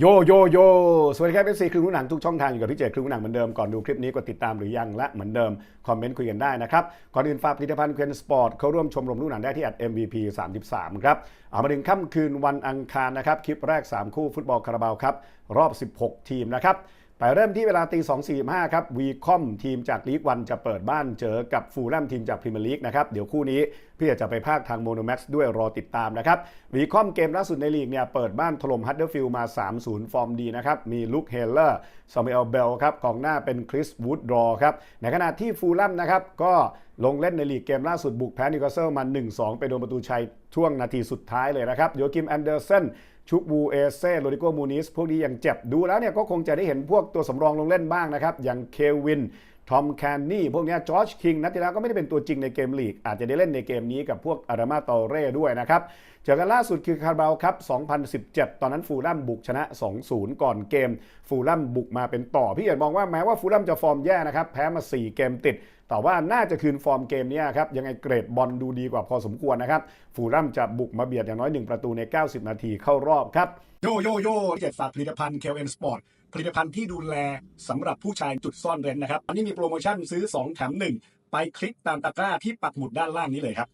โยโยโยสวัสดีครับเอฟซีครึ่งหนังทุกช่องทางอยู่กับพี่เจครึ่งหนังเหมือนเดิมก่อนดูคลิปนี้กดติดตามหรือยังและเหมือนเดิม คอมเมนต์คุยกันได้นะครับ ก่อนอื่นฝากผลิตภัณฑ์เควนสปอร์ตเข้าร่วมชมรมลูกหนังได้ที่ MVP 33 ครับเอามาถึงค่ำคืนวันอังคารนะครับ คลิปแรก 3 คู่ฟุตบอลคาราบาวครับ รอบ 16 ทีมนะครับ ไปเริ่มที่เวลาตี2 4 5ครับวีคอมทีมจากลีกวันจะเปิดบ้านเจอกับฟูลแลมทีมจากพรีเมียร์ลีกนะครับ เดี๋ยวคู่นี้พี่จะไปภาคทางโมโนแม็กซ์ด้วยรอติดตามนะครับวีคอมเกมล่าสุดในลีกเนี่ยเปิดบ้านถล่มฮัตเดอร์ฟิลด์มา 3-0 ฟอร์มดีนะครับ มีลุคเฮลเลอร์ซามิเอลเบลครับกองหน้าเป็นคริสวูดรอครับในขณะที่ฟูลแลมนะครับก็ลงเล่นในลีกเกมล่าสุดบุกแพ้นิวคาสเซิลมา 1-2 ไปโดนประตูชัยช่วงนาทีสุดท้ายเลยนะครับโยกิมแอนเดอร์สันชุกบูเอเซ่โรดิโกมูนิสพวกนี้ยังเจ็บดูแล้วเนี่ยก็คงจะได้เห็นพวกตัวสำรองลงเล่นบ้างนะครับ อย่างเควิน ทอมแคนนี่พวกนี้จอร์จคิงนัดที่แล้วก็ไม่ได้เป็นตัวจริงในเกมลีก อาจจะได้เล่นในเกมนี้กับพวกอารามาตอเร่ด้วยนะครับ เจอกันล่าสุดคือคาร์บาวครับ 2017 ตอนนั้นฟูลแลมบุกชนะ 2-0 ก่อนเกม ฟูลแลมบุกมาเป็นต่อ พี่เอกมองว่าแม้ว่าฟูลแลมจะฟอร์มแย่นะครับ แพ้มา 4 เกมติด แต่ว่าน่าจะคืนฟอร์มเกมนี้ครับ ยังไงเกรดบอลดูดีกว่าพอสมควรนะครับ ฟูลแลมจะบุกมาเบียดอย่างน้อย 1 ประตูใน 90 นาทีเข้ารอบครับ โยโยโย่เจ็ดฝากผลิตภัณฑ์ KLN Sport ผลิตภัณฑ์ที่ดูแลสำหรับผู้ชายจุดซ่อนเร้นนะครับอันนี้มีโปรโมชั่นซื้อ 2 แถม 1 ไปคลิกตามตะกร้าที่ปักหมุดด้านล่างนี้เลยครับ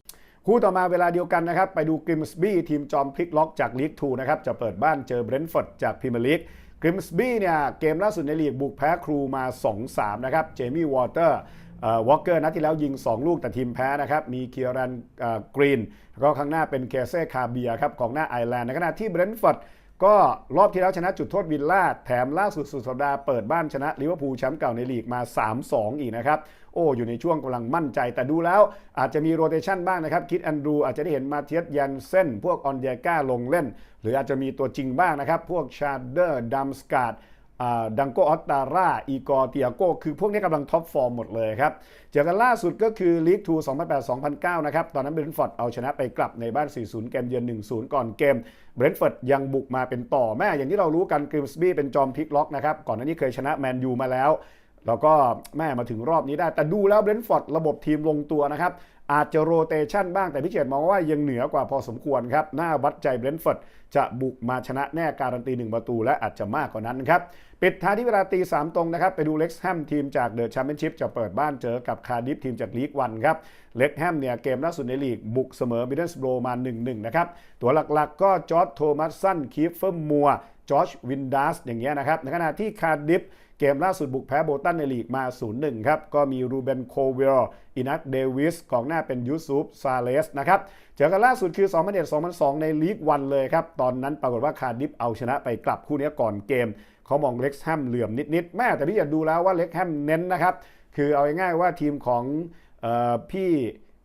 คู่ต่อมาเวลาเดียวกันนะครับ ไปดูกริมสบี้ทีมจอมพลิกล็อกจากลีก2นะครับ จะเปิดบ้านเจอเบรนท์ฟอร์ดจากพรีเมียร์ลีกกริมสบี้เนี่ย เกมล่าสุดในลีกบุกแพ้ครูมา 2-3 นะครับ เจมี่วอเตอร์วอลเกอร์นัดที่แล้วยิง 2 ลูกแต่ทีมแพ้นะครับ มีเคียรันกรีน แล้วก็ข้างหน้าเป็นเคเซ่คาเบียครับของหน้าไอร์แลนด์ในขณะที่เบรนท์ฟอร์ด ก็รอบที่แล้วชนะจุดโทษวิลล่าแถมล่าสุดสุดสัปดาห์เปิดบ้านชนะลิเวอร์พูลแชมป์เก่าในลีกมา 3-2 อีกนะครับ โอ้อยู่ในช่วงกำลังมั่นใจ แต่ดูแล้วอาจจะมีโรเตชันบ้างนะครับ คิดแอนดรูอาจจะได้เห็นมาเทียสยันเซนพวกออนเดียก้าลงเล่น หรืออาจจะมีตัวจริงบ้างนะครับ พวกชาร์เดอร์ดัมสกาด ดังโกออตตาร่า อีกอร์เตียโก คือพวกนี้กำลังท็อปฟอร์มหมดเลยครับ เจอกันล่าสุดก็คือลีกทู2008-2009 นะครับ ตอนนั้นเบรนท์ฟอร์ดเอาชนะไปกลับในบ้าน 4-0 เกมเยือน 1-0 ก่อนเกม เบรนท์ฟอร์ดยังบุกมาเป็นต่อแม่อย่างที่เรารู้กันกริมสบี้เป็นจอมพลิกล็อกนะครับ ก่อนหน้านี้เคยชนะแมนยูมาแล้ว แล้วก็แม่มาถึงรอบนี้ได้ แต่ดูแล้วเบรนท์ฟอร์ดระบบทีมลงตัวนะครับ อาจจะโรเตชันบ้างแต่พี่เจตมองว่ายังเหนือกว่าพอสมควรครับ หน้าวัดใจเบรนท์ฟอร์ดจะบุกมาชนะแน่การันตีหนึ่งประตู และอาจจะมากกว่านั้นครับ ปิดท้ายที่เวลาตีสามตรงนะครับ ไปดูเล็กแฮมทีมจากเดอะแชมเปี้ยนชิพจะเปิดบ้านเจอกับคาร์ดิฟทีมจากลีกวันครับเล็กแฮมเนี่ยเกมล่าสุดในลีกบุกเสมอบิดเดิลสโบรมา1-1นะครับตัวหลักๆ ก็จอร์จโทมัสสันคีฟเฟอร์มัว จอร์จวินดัสอย่างเงี้ยนะครับ ในขณะที่คาร์ดิฟเกมล่าสุดบุกแพ้โบตันในลีกมา 0-1 ครับ ก็มีรูเบนโคเวลอินัทเดวิสกองหน้าเป็นยูซุปซาเลสนะครับ เจอกันล่าสุดคือ 2001-2002 ในลีกวันเลยครับ ตอนนั้นปรากฏว่าคาร์ดิฟเอาชนะไปกลับคู่นี้ก่อนเกม เขามองเล็กแฮมเหลื่อมนิดๆแม่แต่พี่อยากดูแล้วว่าเล็กแฮมเน้นนะครับ คือเอาง่ายๆว่าทีมของออพี่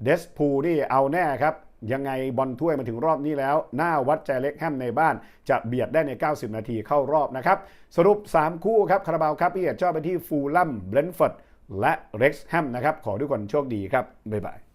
เดสพูนี่เอาแน่ครับ ยังไงบอลถ้วยมาถึงรอบนี้แล้ว หน้าวัดใจเล็กแฮมในบ้าน จะเบียดได้ใน 90 นาทีเข้ารอบนะครับ สรุป 3 คู่ครับคาราบาวครับพี่เอกชอบไปที่ฟูลลัมเบรนฟอร์ดและเร็กซ์แฮมนะครับขอทุกคนโชคดีครับบ๊ายบาย